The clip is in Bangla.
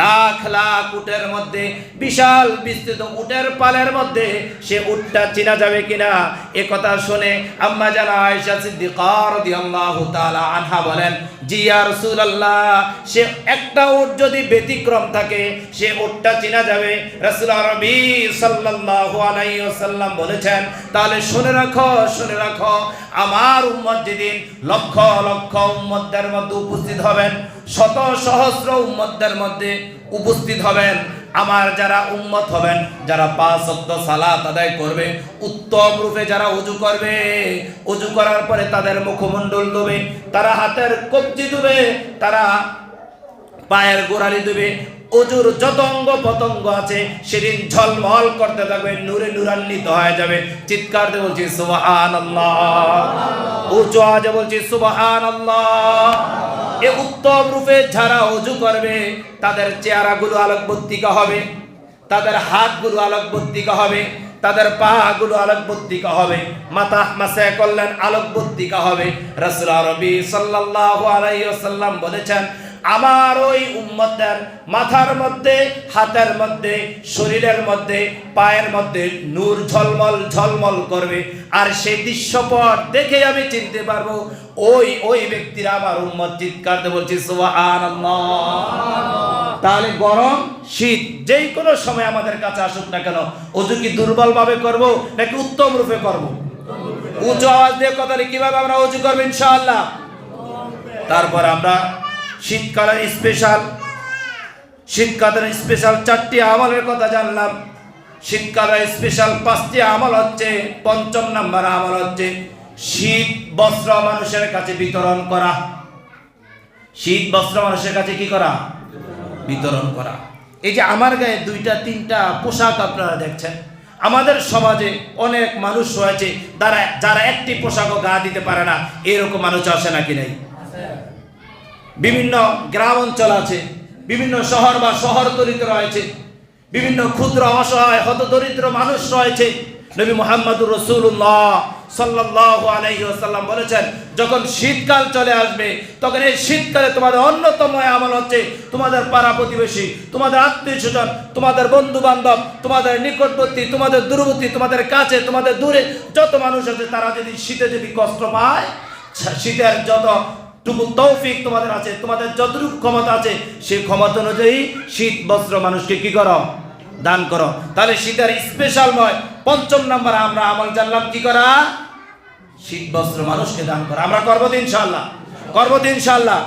লাখ লাখ উটের মধ্যে, বিশাল বিস্তৃত উটের পালের মধ্যে সে উটটা চিনা যাবে কিনা? এ কথা শুনে আম্মা জানা আয়েশা সিদ্দিকা রাদিয়াল্লাহু তাআলা আনহা বলেন, জি ইয়া রাসূলুল্লাহ, সে একটা উট যদি ব্যতিক্রম থাকে, সে উটটা চিনা যাবে। রাসূল আরবি সাল্লাল্লাহু আলাইহি ওয়াসাল্লাম বলেছেন, তাহলে শুনে রাখো শুনে রাখো, আমার উম্মত যেদিন লক্ষ লক্ষ উম্মতদের মধ্যে উপস্থিত হবেন শত সহস্র উম্মতদের মধ্যে উপস্থিত হবেন। আমার যারা উম্মত হবেন, যারা পাঁচ অক্ত সালাত আদায় করবে, উত্তম রূপে যারা উজু করবে, উজু করার পরে তাদের মুখমণ্ডল দেবে তারা হাতের কবজি দেবে তারা পায়ের গোড়ালি দেবে অজুর যত অঙ্গ পতঙ্গ আছে, সেদিন ঝলমল করতে থাকবে, নূরে নূরান্বিত হয়ে যাবে। চিৎকার দিয়ে বলছি সুবাহান উচ্চ আওয়াজে বলছি সুবাহান এ উত্তম রূপে যারা অজু করবে, তাদের চেহারাগুলো আলোকবর্তিকা হবে, তাদের হাতগুলো আলোকবর্তিকা হবে, তাদের পাগুলো আলোকবর্তিকা হবে মাথা মাসে করলেন আলোকবর্তিকা হবে। রাসূল রবি সাল্লাল্লাহু আলাইহি ওয়াসাল্লাম বলেছেন আমার ওই উম্মতের মাথার মধ্যে, হাতের মধ্যে, শরীরের মধ্যে, পায়ের মধ্যে নূর ঝলমল ঝলমল করবে। আর সেই দৃশ্যপট দেখে আমি চিনতে পারব, ওই ওই ব্যক্তিরা আমার উম্মত চিৎকার দিয়ে বলছি তাহলে গরম, শীত, যেই কোনো সময় আমাদের কাছে আসুক না কেন, অজু কি দুর্বল ভাবে করব, নাকি উত্তম রূপে করব? উঁচু আওয়াজ দিয়ে কথা কীভাবে আমরা অজু করব, ইনশাআল্লাহ? তারপর আমরা শীতকালের স্পেশাল শীতকালের স্পেশাল চারটি আমলের কথা জানলাম। শীতকালের স্পেশাল পাঁচটি আমল হচ্ছে, পঞ্চম নাম্বার আমল হচ্ছে শীত বস্ত্র মানুষের কাছে বিতরণ করা। শীত বস্ত্র মানুষের কাছে কি করা? বিতরণ করা। এই যে আমার গায়ে দুইটা, তিনটা পোশাক আপনারা দেখছেন। আমাদের সমাজে অনেক মানুষ রয়েছে, যারা যারা একটি পোশাকও গা দিতে পারে না। এরকম মানুষ আসে নাকি নেই? বিভিন্ন গ্রাম অঞ্চল আছে, বিভিন্ন শহর বা শহর দরিদ্র রয়েছে বিভিন্ন ক্ষুদ্র অসহায়, হত দরিদ্র মানুষ রয়েছে। নবী মোহাম্মদুর রসুল্লাহ সাল্লাহ আলাইহি ওয়াসাল্লাম বলেছেন, যখন শীতকাল চলে আসবে, তখন এই শীতকালে তোমাদের অন্যতম আমল হচ্ছে তোমাদের পাড়া প্রতিবেশী, তোমাদের আত্মীয় স্বজন, তোমাদের বন্ধু বান্ধব তোমাদের নিকটবর্তী, তোমাদের দূরবর্তী, তোমাদের কাছে, তোমাদের দূরে যত মানুষ আছে, তারা যদি শীতে যদি কষ্ট পায়, শীতের যত তৌফিক তোমাদের আছে, তোমাদের যতটুকু ক্ষমতা আছে সেই ক্ষমতা অনুযায়ী শীত, বস্ত্র মানুষকে কি করো? দান করো। তাহলে শীতের স্পেশাল নয় পঞ্চম নাম্বার আমরা আমল জানলাম, কি করা? শীত, বস্ত্র মানুষকে দান করা। আমরা করব তো ইনশাল্লাহ করব ইনশাল্লাহ